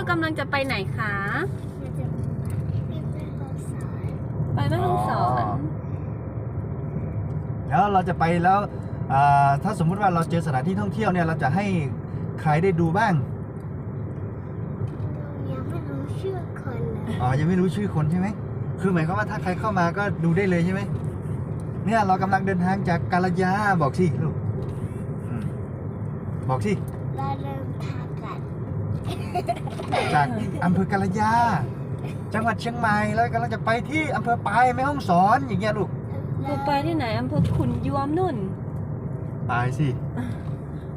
เรากำลังจะไปไหนคะ มันจะมีเป็นภาษาไปแม่ฮ่องสอน แล้วเราจะไปแล้วอ่าถ้าสมมุติว่าเราเจอสถานที่ท่องเที่ยวเนี่ยเราจะให้ใครได้ดูบ้างยังไม่รู้ชื่อคนเลยอ๋อยังไม่รู้ชื่อคนใช่ไหมคือหมายความว่าถ้าใครเข้ามาก็ดูได้เลยใช่ไหมเนี่ยเรากำลังเดินทางจากกาลยาบอกสิลูกอืมบอกสิเราเริ่มทางกัน จากอำเภอกาลยา จังหวัดเชียงใหม่แล้วกำลังจะไปที่อำเภอปายแม่ฮ่องสอนอย่างเงี้ยลูกเราไปที่ไหนอำเภอขุนยวมนุ่น ปายสิ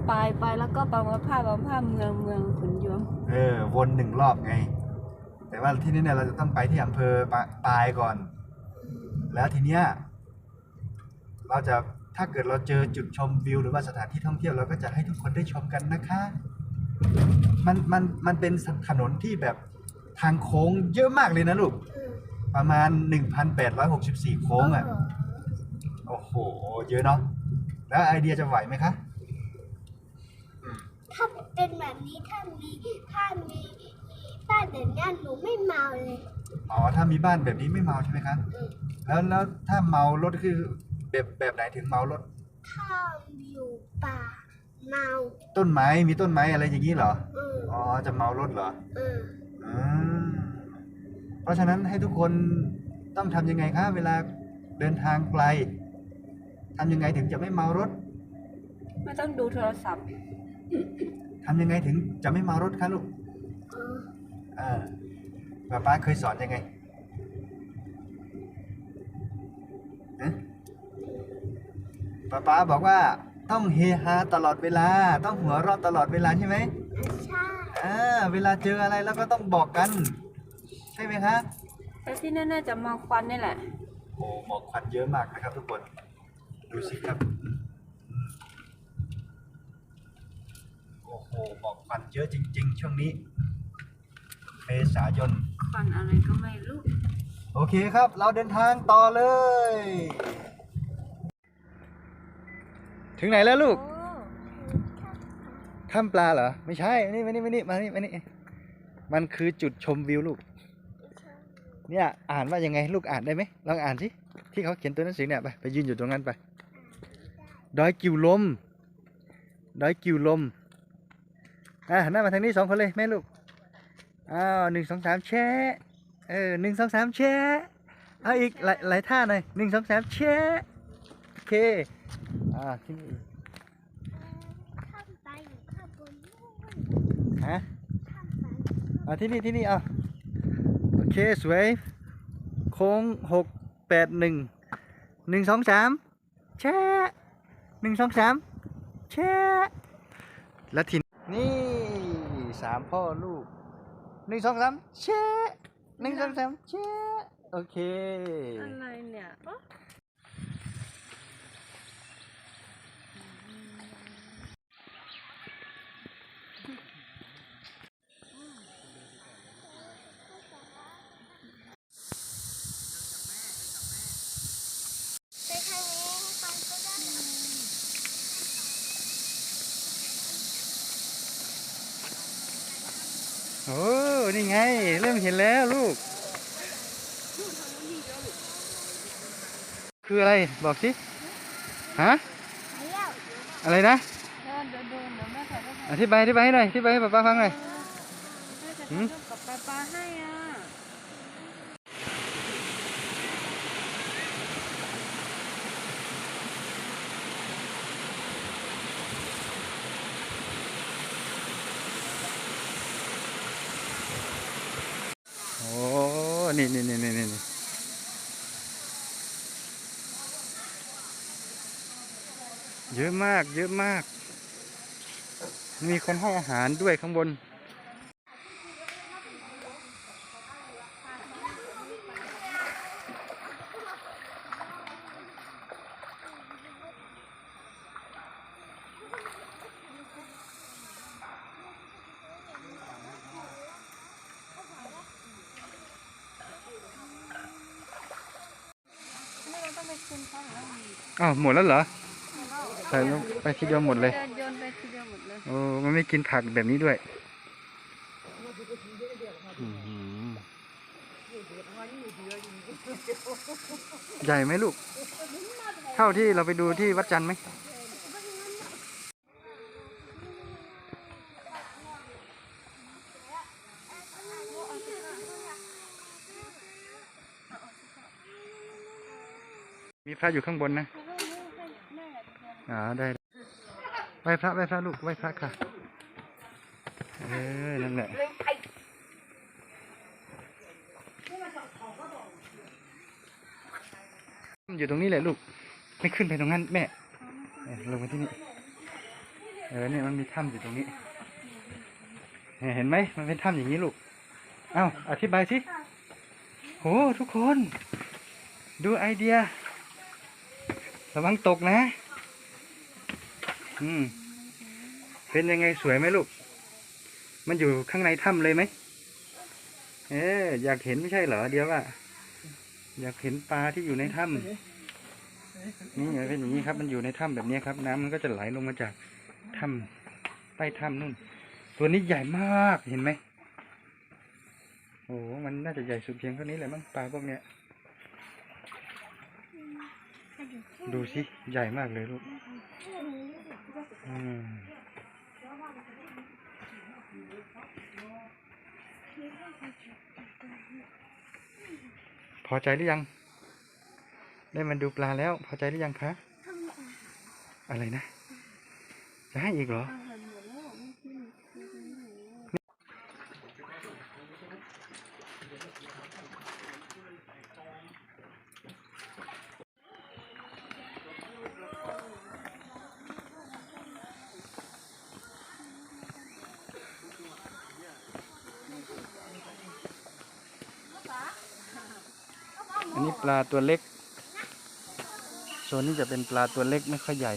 ไปไปแล้วก็บางมะพร้าวบางมะพร้าวเมืองเมืองขุนยวม เออวนหนึ่งรอบไง แต่ว่าที่นี่เนี่ยเราจะต้องไปที่อำเภอปาปายก่อน แล้วทีเนี้ยเราจะถ้าเกิดเราเจอจุดชมวิว หรือว่าสถานที่ท่องเที่ยวเราก็จะให้ทุกคนได้ชมกันนะคะ มันมันมันเป็นถนนที่แบบทางโค้งเยอะมากเลยนะลูก ประมาณ 1,864 โค้งอะ โอ้โห เยอะเนาะ แล้วไอเดียจะไหวไหมคะ ถ้าเป็นแบบนี้ถ้ามีถ้ามีบ้านแบบนี้หนูไม่เมาเลย อ๋อ ถ้ามีบ้านแบบนี้ไม่เมาใช่ไหมคะอืมแล้วแล้วถ้าเมารถคือแบบแบบไหนถึงเมารถ ถ้าอยู่ป่า เมาต้นไม้มีต้นไม้อะไรอย่างนี้เหรอเอออ๋อ จะเมารถเหรอเอออืมเพราะฉะนั้นให้ทุกคนต้องทำยังไงคะเวลาเดินทางไกลทำยังไงถึงจะไม่เมารถไม่ต้องดูโทรศัพท์ ทำยังไงถึงจะไม่เมารถคะลูกเออเออป้าป้าเคยสอนยังไงฮะป้าป้าบอกว่า ต้องเฮฮาตลอดเวลา ต้องหัวเราะตลอดเวลาใช่ไหมใช่อ่าเวลาเจออะไรแล้วก็ต้องบอกกัน ใช่ไหมคะแต่ที่แน่ๆจะมองควันนี่แหละ โอ้หมอกควันเยอะมากนะครับทุกคน ดูสิครับ โอ้โหหมอกควันเยอะจริง ๆ ช่วงนี้ เมษายน ควันอะไรก็ไม่รู้ โอเคครับ เราเดินทางต่อเลย ถึงไหนแล้วลูกถ้ำปลาเหรอ ไม่ใช่มานี่มานี่มานี่มานี่มานี่มันคือจุดชมวิวลูก เนี่ยอ่านว่ายังไงลูกอ่านได้ไหมลองอ่านสิที่เขาเขียนตัวหนังสือเนี่ยไปไปยืนอยู่ตรงนั้นไปดอยกิวลมดอยกิวลมอะหันหน้ามาทางนี้สองคนเลยแม่ลูกอ้าวหนึ่งสองสามแชะเออหนึ่งสองสามแชะเอาอีกหลายหลายท่าหน่อยหนึ่งสองสามแชะโอเค อ่าที่นี่อีกข้ามไปอยู่ข้างบนนู่นฮะข้ามไปอ่าที่นี่ที่นี่เอาโอเคสวย โค้งหกแปดหนึ่งหนึ่งสองสามแชะหนึ่งสองสามแชะแล้วทีนี่สามพ่อลูกหนึ่งสองสามแชะหนึ่งสองสามแชะโอเค อะไรเนี่ยโอ๊ะ ไปทางนี้ไปก็ได้ โอ้นี่ไง เริ่มเห็นแล้วลูก คืออะไรบอกสิฮะไปแล้วอะไรนะเดินเดินเดินเดี๋ยวแม่ถ่ายรูปให้อธิบายอธิบายให้หน่อยอธิบายให้ป๊าป๊าฟังหน่อยแม่จะหืถ่ายมรูปกับปลาปลาให้อะ โอ้ นี่นี่นี่นี่นี่เยอะมาก เยอะมาก มีคนให้อาหารด้วยข้างบน อ้าวหมดแล้วเหรอใส่ไปทีเดียวหมดเลยโยนไปทีเดียวหมดเลยโอ้มันไม่กินผักแบบนี้ด้วยใหญ่ไหมลูก เท่าที่เราไปดูที่วัดจันไหม มีพระอยู่ข้างบนนะอ่าได้ไหว้พระไหว้พระลูกไหว้พระค่ะเออนั่นแหละอยู่ตรงนี้แหละลูก ไม่ขึ้นไปตรงนั้นแม่ลงมาที่นี่ เออเนี่ยมันมีถ้ำอยู่ตรงนี้เนี่ยเห็นไหมมันเป็นถ้ำอย่างนี้ลูก เอ้าอธิบายสิโหทุกคน ดูไอเดีย ระวังตกนะ อืม เป็นยังไงสวยไหมลูก มันอยู่ข้างในถ้ำเลยไหม เอออยากเห็นไม่ใช่เหรอเดี๋ยวว่า อยากเห็นปลาที่อยู่ในถ้ำนี่เป็นอย่างนี้ครับ มันอยู่ในถ้ำแบบนี้ครับ น้ำมันก็จะไหลลงมาจากถ้ำใต้ถ้ำนู่น ตัวนี้ใหญ่มากเห็นไหมโอ้โหมันน่าจะใหญ่สุดเพียงเท่านี้แหละมั้งปลาพวกเนี้ย ดูสิ ใหญ่มากเลยลูกอืมพอใจหรือยัง ได้มันดูปลาแล้ว พอใจหรือยังคะ อะไรนะ จะให้อีกเหรอ ปลาตัวเล็กโซนนี้จะเป็นปลาตัวเล็กไม่ค่อยใหญ่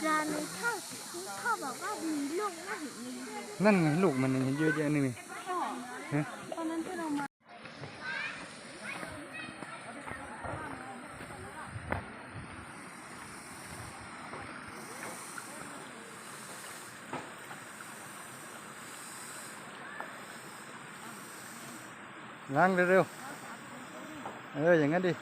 ปลาในท่าพ่อบอกว่ามีลูกน่าเห็นมีนั่นไงลูกมันเยอะแยะนี่ไงฮะตอนนั้นที่เรามา ล้างเร็วๆ เออ อย่างนั้นดิ